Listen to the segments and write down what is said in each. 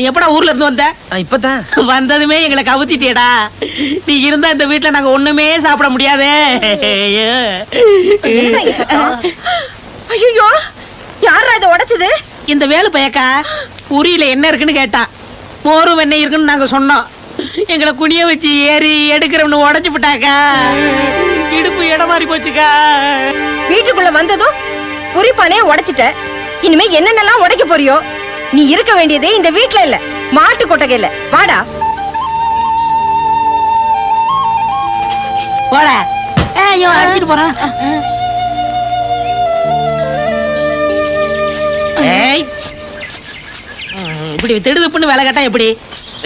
நீ எப்படா ஊர்ல இருந்து வந்த? இப்பதான். வந்ததுமே எங்களை கவுத்திட்டியடா. நீ இருந்தா இந்த வீட்ல நாங்க ஒண்ணுமே சாப்பிட முடியாதே. ஐயோ. யாரா இதை உடைச்சது? இந்த வேலு பயக்கா உரியில என்ன இருக்குன்னு கேட்டான் மோரும் வெண்ணெய் இருக்குன்னு நாங்க சொன்னோம். எங்களை குனிய வச்சு ஏறி எடுக்கிறவனு உடைச்சு விட்டாக்கா. இடுப்பு இடம் மாறி போச்சுக்கா. வீட்டுக்குள்ள வந்ததும் புரிப்பானே உடைச்சிட்ட. இனிமே என்னென்னலாம் உடைக்க போறியோ? நீ இருக்க வேண்டியது இந்த வீட்ல இல்ல. மாட்டு கொட்டகையில. வாடா. போட ஐயோ அடிச்சிட்டு போறான். இப்படி திடுதுப்புன்னு வேலை கேட்டா எப்படி?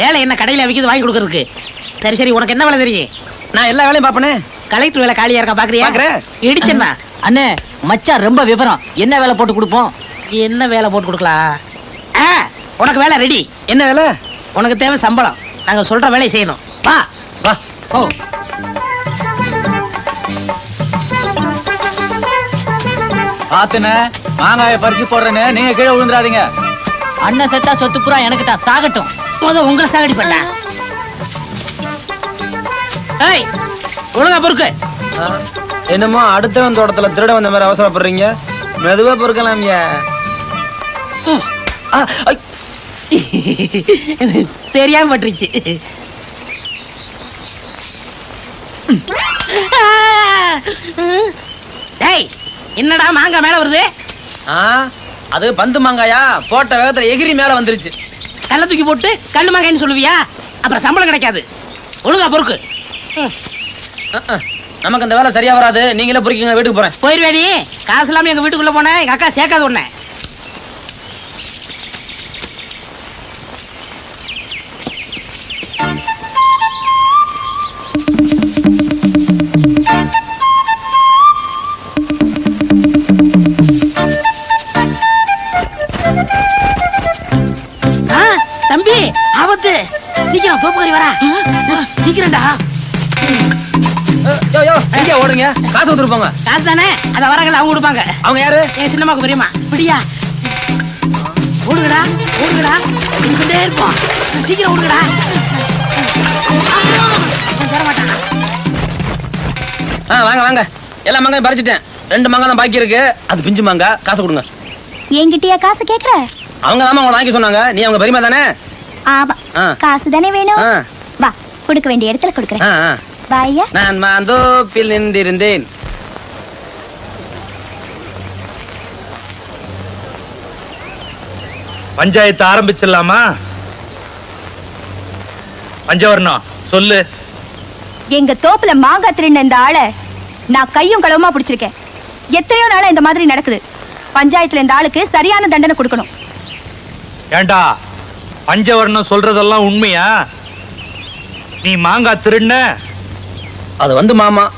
வேலை என்ன கடையில விக்கிறது வாங்கி கொடுக்கறதுக்கு? சரி சரி உனக்கு என்ன வேலை தெரியும்? நான் எல்லா வேலையும் பாப்பனே கலெக்டர் வேலை காலியா இருக்கா பாக்குறியா. இடிச்சேன்னா? அண்ணே மச்சான் ரொம்ப விவரம். என்ன வேலை போட்டு கொடுப்போம்? என்ன வேலை போட்டு கொடுக்கலாம்? உனக்கு வேலை ரெடி என்ன வேலை? உனக்கு தேவை சம்பளம். நாங்க சொல்ற வேலையை செய்யணும். வா. வா. ஓ. பாத்துன மாங்காய பறிச்சு போடுறேன்னு நீங்க கீழே விழுந்துடாதீங்க. அண்ணன் செத்தா சொத்து புறா எனக்கு தான். சாகட்டும். முத உங்களை சாகடி பண்ண. ஏய் ஒழுங்கா பொறுக்கு. என்னமோ அடுத்தவன் தோட்டத்துல திருட வந்த மாதிரி அவசரப்படுறீங்க. மெதுவா பொறுக்கலாம்யா ம். தெரியாம பட்டுருச்சு. டேய் என்னடா மாங்காய் மேல வருது? ஆ, அது பந்து மாங்காயா? போட்ட வேகத்துல எகிரி மேல வந்துருச்சு. கல்ல தூக்கி போட்டு கல்லு மாங்காய்னு சொல்லுவியா? அப்புறம் சம்பளம் கிடைக்காது. ஒழுங்கா பொறுக்கு. நமக்கு அந்த வேலை சரியா வராது. நீங்களே பொறுக்கிங்க வீட்டுக்கு போறேன். போயிருவேடி. காசு இல்லாம எங்க வீட்டுக்குள்ள போனேன் எங்க அக்கா சேர்க்காது உன்னை. ஓடுங்க காசு வந்துருப்பாங்க காசு தானே அத வரங்கள் அவங்க கொடுப்பாங்க. அவங்க யாரு? என் சின்னம்மாக்கு பெரியம்மா. அப்படியா ஓடுங்கடா ஓடுங்கடா. ஓடிக்கிட்டே இருப்போம். சீக்கிரம் தர மாட்டானா. ஆ வாங்க வாங்க. எல்லா மாங்காயும் பறிச்சிட்டேன். ரெண்டு மாங்காய் தான் பாக்கி இருக்கு. அது பிஞ்சு மாங்காய். காசு கொடுங்க. என்கிட்டயா காசு கேக்குற? அவங்க தான் உங்களை வாங்கி சொன்னாங்க. நீ அவங்க பெரியமா தானே? ஆமா. ஆ. காசு தானே வேணும்? ஆ. வா கொடுக்க வேண்டிய இடத்துல கொடுக்கறேன். பாய்யா நான் மாந்தோப்பில் நின்றிருந்தேன் பஞ்சாயத்து ஆரம்பிச்சிடலாமா பஞ்சவர்ணம் சொல்லு எங்க தோப்புல மாங்காய் திருடின இந்த ஆளை நான் கையும் களவுமா பிடிச்சிருக்கேன். எத்தனையோ நாளா இந்த மாதிரி நடக்குது. பஞ்சாயத்துல இந்த ஆளுக்கு சரியான தண்டனை கொடுக்கணும். ஏண்டா பஞ்சவர்ணம் சொல்றதெல்லாம் உண்மையா? நீ மாங்காய் திருண்ண அது வந்து மாமா.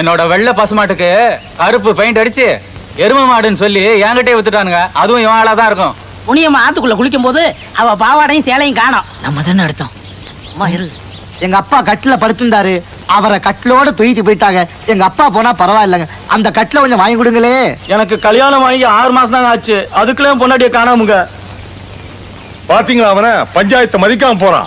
என்னோட வெள்ளை பசுமாட்டுக்கு கருப்பு பெயிண்ட் அடிச்சு எருமை மாடுன்னு சொல்லி என்கிட்டயே வித்துட்டானுங்க. அதுவும் இவன் ஆளா தான் இருக்கும். புனியம்மா ஆத்துக்குள்ள குளிக்கும் போது அவ பாவாடையும் சேலையும் காணோம். நம்ம தானே அடுத்தோம். அம்மா இரு. எங்க அப்பா கட்டில படுத்திருந்தாரு. அவரை கட்டிலோட தூக்கிட்டு போயிட்டாங்க. எங்க அப்பா போனா பரவாயில்லைங்க. அந்த கட்டில கொஞ்சம் வாங்கி கொடுங்களே. எனக்கு கல்யாணம் ஆகி ஆறு மாசம் தாங்க ஆச்சு. அதுக்குள்ளே பொண்டாட்டிய காணாமுங்க. பாத்தீங்களா அவன? பஞ்சாயத்தை மதிக்காம போறான்.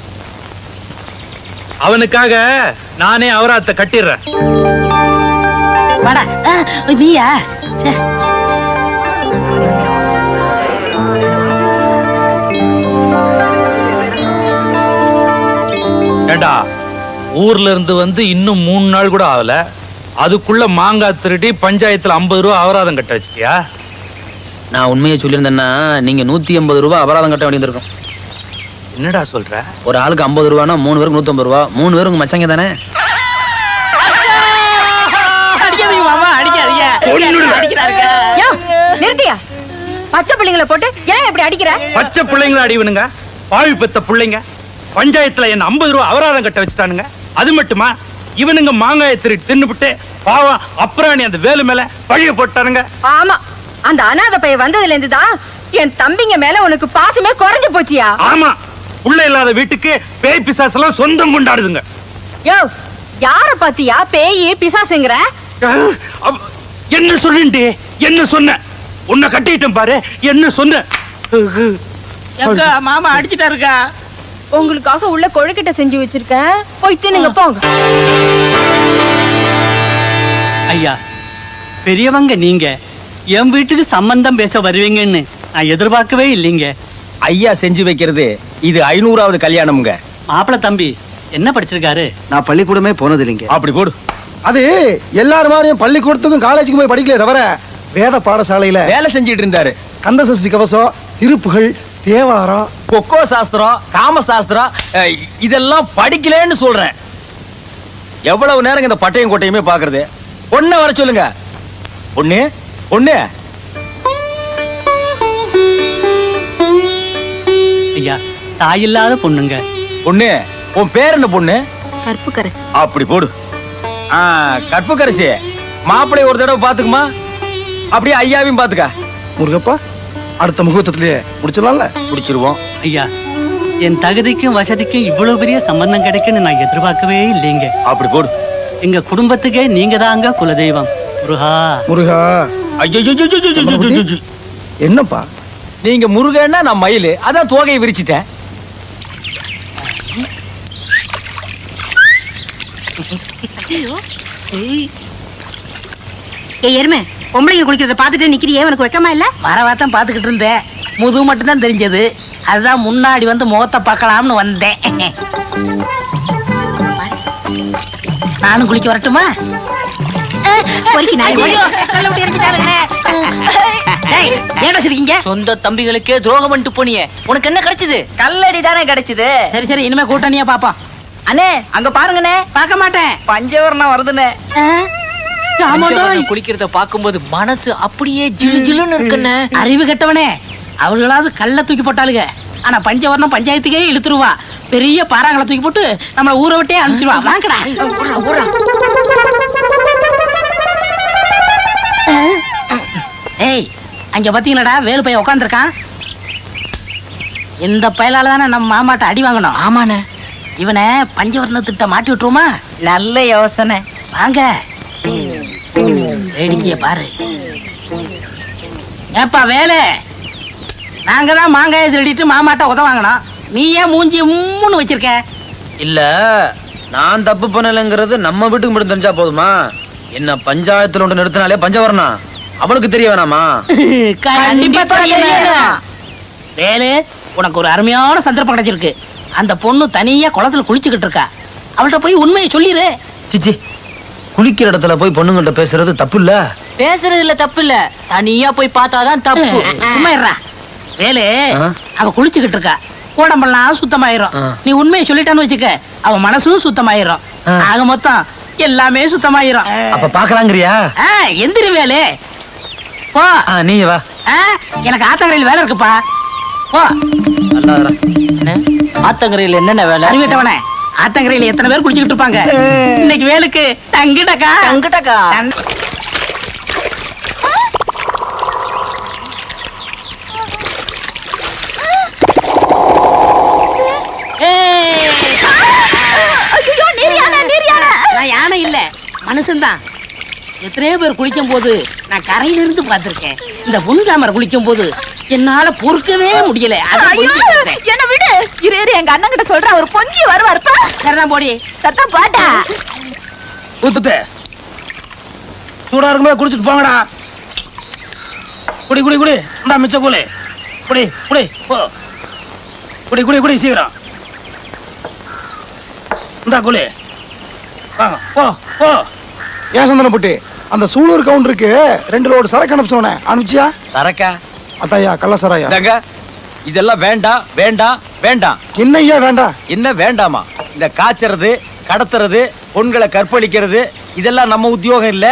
அவனுக்காக நானே அவராத்த கட்டிடுறேன். நீயா ஏண்டா ஊர்ல இருந்து வந்து இன்னும் மூணு நாள் கூட ஆகல. அதுக்குள்ள மாங்காய் திருட்டி பஞ்சாயத்துல ஐம்பது ரூபா அபராதம் கட்ட வச்சிட்டியா? நான் உண்மையை சொல்லியிருந்தேன்னா நீங்க நூத்தி எண்பது ரூபாய் அபராதம் கட்ட வேண்டியிருந்திருக்கும். என்னடா சொல்ற? ஒரு ஆளுக்கு ஐம்பது ரூபானா மூணு பேருக்கு நூத்தி ஐம்பது ரூபா. மூணு பேருக்கு உங்க மச்சங்க தானே? அடிக்காதீங்க மாமா அடிக்காதீங்க. அடிக்கிறாருங்க. நிறுத்தியா? பச்சை பிள்ளைங்களை போட்டு ஏன் இப்படி அடிக்கிற? பச்சை பிள்ளைங்கள அடிவனுங்க. பாவி பெத்த பிள்ளைங்க. பஞ்சாயத்துல என்ன ஐம்பது ரூபா அபராதம் கட்ட வச்சுட்டானுங்க. அது மட்டுமா? இவனுங்க மாங்காயை திருடி தின்னுபிட்டு பாவம் அப்புறாணி அந்த வேலு மேல பழிய போட்டானுங்க. ஆமா அந்த அனாதை பைய வந்ததுல இருந்து தான் என் தம்பிங்க மேல உனக்கு பாசமே குறைஞ்சு போச்சியா? ஆமா. புள்ள இல்லாத வீட்டுக்கு பேய் பிசாசு எல்லாம் சொந்தம் கொண்டாடுதுங்க. யோ யார பாத்தியா பேயி பிசாசுங்கிற? என்ன சொல்லிட்டு என்ன சொன்ன? உன்னை கட்டிட்டேன் பாரு என்ன சொன்ன? மாமா அடிச்சிட்டாருக்கா? உங்களுக்காக உள்ள கொழுக்கிட்ட செஞ்சு வச்சிருக்கேன். போய் தின்னுங்க போங்க. ஐயா பெரியவங்க நீங்க. என் வீட்டுக்கு சம்பந்தம் பேச வருவீங்கன்னு நான் எதிர்பார்க்கவே இல்லைங்க. ஐயா செஞ்சு வைக்கிறது இது ஐநூறாவது கல்யாணம்ங்க. மாப்பிள தம்பி என்ன படிச்சிருக்காரு? நான் பள்ளிக்கூடமே போனது இல்லைங்க அப்படி போடு. அது எல்லாரும் மாதிரியும் பள்ளிக்கூடத்துக்கும் காலேஜுக்கும் போய் படிக்கல தவிர வேத பாடசாலையில வேலை செஞ்சிட்டு இருந்தாரு. கந்தசஷ்டி கவசம் திருப்புகள் தேவாரம். கொக்கோ சாஸ்திரம் காம சாஸ்திரம் இதெல்லாம் படிக்கலன்னு சொல்றேன். எவ்வளவு நேரம் இந்த பட்டையும் கோட்டையுமே பாக்குறது பொண்ணை வர சொல்லுங்க. பொண்ணு பொண்ணு. ஐயா தாயில்லாத பொண்ணுங்க. பொண்ணு உன் பேர் என்ன பொண்ணு? கருப்பு கரசு அப்படி போடு. ஆ, கற்பு கரிசி மாப்பிள்ளை ஒரு தடவை பாத்துக்குமா? அப்படியே ஐயாவையும் பாத்துக்க. முருகப்பா அடுத்த முகூர்த்தத்திலேயே முடிச்சிடலாம்ல? பிடிச்சிருவோம் ஐயா என் தகுதிக்கும் வசதிக்கும் இவ்வளவு பெரிய சம்பந்தம் கிடைக்குன்னு நான் எதிர்பார்க்கவே இல்லைங்க. அப்படி போடு. எங்க குடும்பத்துக்கே நீங்க தாங்க குலதெய்வம். முருகா. முருகா. ஐயோ. என்னப்பா நீங்க முருகன்னா நான் மயில் அதான் தோகையை விரிச்சிட்டேன் ஏ எருமை பொம்பளைங்க குளிக்கிறத பாத்துட்டு நிக்கிறியே உனக்கு வெக்கமா இல்ல? வரவாத்தான் பாத்துக்கிட்டு இருந்தேன். முதுகு மட்டும் தான் தெரிஞ்சது. அதுதான் முன்னாடி வந்து முகத்தை பார்க்கலாம்னு வந்தேன். நானும் குளிக்க வரட்டுமா? சொந்த தம்பிகளுக்கே துரோகம் பண்ணிட்டு போனியே. உனக்கு என்ன கிடைச்சது? கல்லடி தானே கிடைச்சது. சரி சரி இனிமே கூட்டணியா பாப்போம். அண்ணே அங்க பாருங்கண்ணே. பார்க்க மாட்டேன். பஞ்சவரணம் வருதுண்ணே. குளிக்கிறத பாக்கும்போது மனசு அப்படியே ஜிலு ஜிலுன்னு இருக்குண்ணே. அறிவு கெட்டவனே. அவர்களாவது கல்ல தூக்கி போட்டாளுங்க. ஆனா பஞ்சவர்ணம் பஞ்சாயத்துக்கே இழுத்துருவா. பெரிய பாறாங்களை தூக்கி போட்டு நம்மள ஊரை விட்டே அனுப்பிச்சிருவா. வாங்கடா. ஏய் அங்க பாத்தீங்களாடா வேலு பையன் உட்காந்துருக்கான் இந்த பயலால தானே நம்ம மாமாட்ட அடி வாங்கணும். ஆமாண்ணே. இவனை பஞ்சவர்ண திட்ட மாட்டி விட்டுருமா நல்ல யோசனை. வாங்க. வேடிக்கைய பாரு. ஏப்பா வேலை? நாங்க தான் மாங்காயை திருடிட்டு மாமாட்ட உத வாங்கினோம். நீ ஏன் மூஞ்சி மூணு வச்சிருக்க. இல்ல நான் தப்பு பண்ணலைங்கிறது நம்ம வீட்டுக்கு மட்டும் தெரிஞ்சா போதுமா? என்ன பஞ்சாயத்துல ஒன்று நிறுத்தினாலே பஞ்சவரணம் அவனுக்கு தெரிய வேணாமா. வேலு உனக்கு ஒரு அருமையான சந்தர்ப்பம் கிடைச்சிருக்கு. அந்த பொண்ணு தனியா குளத்துல குளிச்சுக்கிட்டு இருக்கா. அவள்கிட்ட போய் உண்மையை சொல்லிடு சிச்சி குளிக்கிற இடத்துல போய் பொண்ணுங்கள்ட்ட பேசுறது தப்பு இல்ல பேசுறது இல்ல தப்பு இல்ல தனியா போய் பார்த்தாதான் தப்பு. சும்மா வேலு ஆ? அவ குளிச்சுக்கிட்டு இருக்கா. உடம்பெல்லாம் சுத்தமாயிரும். நீ உண்மையை சொல்லிட்டான்னு வச்சுக்க அவ மனசும் சுத்தமாயிரும். ஆக மொத்தம் எல்லாமே சுத்தமாயிரும். அப்ப பாக்கலாங்கிறியா ஆ, எந்திரி வேலு. போ. ஆ, நீ வா. ஆ, எனக்கு ஆத்தங்கரையில் வேலை இருக்குப்பா. போ. நல்லா. ஆத்தங்கரையில் என்னென்ன வேலை? அறிவிட்டவனே ஆத்தங்கரையில் எத்தனை பேர் குளிச்சுக்கிட்டு இருப்பாங்க? இன்னைக்கு வேலுக்கு தங்கிட்டக்கா. நான் யானை இல்ல மனுஷன்தான். எத்தனையோ பேர் குளிக்கும் போது நான் கரையில இருந்து பார்த்திருக்கேன். இந்த புன்காமர் குளிக்கும் போது என்னால பொறுக்கவே முடியல. என்ன விடு. இரு இரு எங்க அண்ணன் கிட்ட சொல்றேன். ஒரு பொங்கி வருவாருப்பா சரிதான் போடி. சத்தம் பாட்டா ஊத்துட்டு. சூடா இருக்கும்போது குடிச்சிட்டு போங்கடா. குடி குடி குடி. இந்தா மிச்ச கூலி குடி குடி போ. குடி குடி குடி சீக்கிரம். இந்தா குலே ஆ, போ போ. ஏன் சந்தன புட்டி? அந்த சூலூர் கவுண்டருக்கு ரெண்டு லோடு சரக்கு அனுப்பிச்சோனே அனுப்பிச்சியா? சரக்கா? அத்தாயா கள்ளசராயா. இந்தாங்க. இதெல்லாம் வேண்டாம் வேண்டாம் வேண்டாம். என்னய்யா வேண்டாம் என்ன வேண்டாமா? இந்த காய்ச்சறது கடத்துறது பொண்களை கற்பழிக்கிறது இதெல்லாம் நம்ம உத்தியோகம் இல்ல.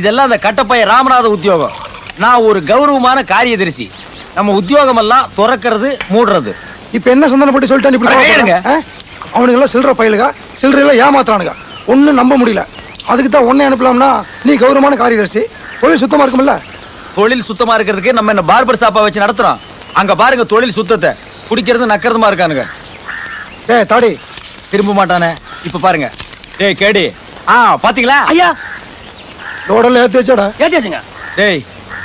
இதெல்லாம் அந்த கட்டப்பைய ராமநாத உத்தியோகம். நான் ஒரு கௌரவமான காரியதரிசி. நம்ம உத்தியோகம் எல்லாம் துறக்கிறது மூடுறது. இப்ப என்ன சந்தன புட்டி சொல்லிட்டான் இப்படி? அவனுங்க எல்லாம் சில்லற பயிலுக. சில்லறையில ஏமாத்துறானுங்க. ஒண்ணும் நம்ப முடியல. அதுக்கு தான் உன்னை அனுப்பலாம்னா நீ கௌரவமான காரியதர்சி. தொழில் சுத்தமா இருக்கும்ல தொழில் சுத்தமா இருக்கிறதுக்கு நம்ம என்ன பார்பர் ஷாப்பா வச்சு நடத்துறோம். அங்க பாருங்க தொழில் சுத்தத்தை. குடிக்கிறது நக்கிறதுமா இருக்கானுங்க. டேய் தாடி. திரும்ப மாட்டானே. இப்ப பாருங்க. டேய் கேடி. ஆ பாத்தீங்களா? ஐயா. லோடெல்லாம் ஏத்தி வச்சாடா ஏத்தியாச்சுங்க. டேய்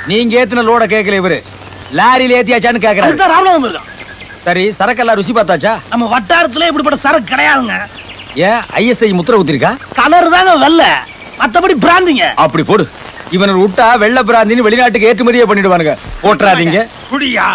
நீங்க ஏத்தின லோட கேட்கல இவரு. லாரியில ஏத்தியாச்சான்னு கேக்குறாரு. அதுதான் ராமநாதம் இருக்கான் சரி சரக்கெல்லாம் ருசி பார்த்தாச்சா? நம்ம வட்டாரத்துல இப்படிப்பட்ட சரக்கு கிடையாதுங்க. ஏன் ஐஎஸ்ஐ முத்திர ஊத்திருக்கா? கலர் தாங்க வெள்ள. மத்தபடி பிராந்திங்க. அப்படி போடு. இவனை விட்டா வெள்ள பிராந்தின்னு வெளிநாட்டுக்கு ஏற்றுமதியே பண்ணிடுவானுங்க. போட்டுறாதீங்க குடியா?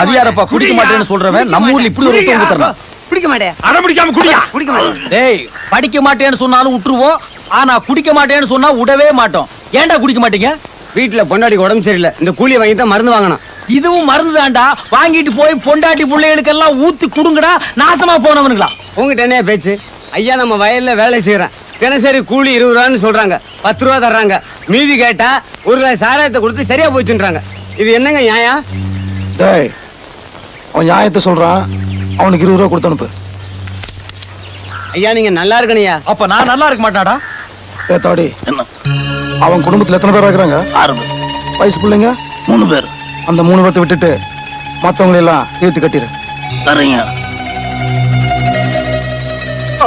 அது யாரப்பா? குடிக்க மாட்டேன்னு சொல்றவன்? நம்ம ஊர்ல இப்படி ஒரு உத்தரவு தரணும் பிடிக்க மாட்டேன். அடம் பிடிக்காம குடியா? குடிக்க மாட்டேன். டேய் படிக்க மாட்டேன்னு சொன்னாலும் விட்டுருவோம் ஆனா குடிக்க மாட்டேன்னு சொன்னா விடவே மாட்டோம். ஏன்டா குடிக்க மாட்டீங்க? வீட்டுல பொண்டாடி உடம்பு சரியில்லை. இந்த கூலியை வாங்கி தான் மருந்து வாங்கணும். இதுவும் மருந்து தான்டா. வாங்கிட்டு போய் பொண்டாட்டி பிள்ளைகளுக்கெல்லாம் ஊத்தி குடுங்கடா. நாசமா போனவனுங்களா உங்ககிட்ட என்ன பேச்சு? ஐயா நம்ம வயல்ல வேலை செய்யறேன். தினசரி கூலி இருபது ரூபான்னு சொல்றாங்க. பத்து ரூபா தர்றாங்க. மீதி கேட்டா ஒரு கிளாஸ் சாராயத்தை கொடுத்து சரியா போச்சுன்றாங்க. இது என்னங்க நியாயம்? டேய் அவன் நியாயத்தை சொல்றான். அவனுக்கு இருபது ரூபா கொடுத்து அனுப்பு. ஐயா நீங்க நல்லா இருக்கணையா? அப்ப நான் நல்லா இருக்க மாட்டாடா ஏ தாடி. என்ன? அவன் குடும்பத்துல எத்தனை பேர் இருக்கிறாங்க? ஆறு பேர் வயசு பிள்ளைங்க? மூணு பேர். அந்த மூணு பேர்த்த விட்டுட்டு மத்தவங்களை எல்லாம் ஏத்து கட்டிடு. சரிங்க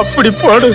அப்படி போடு.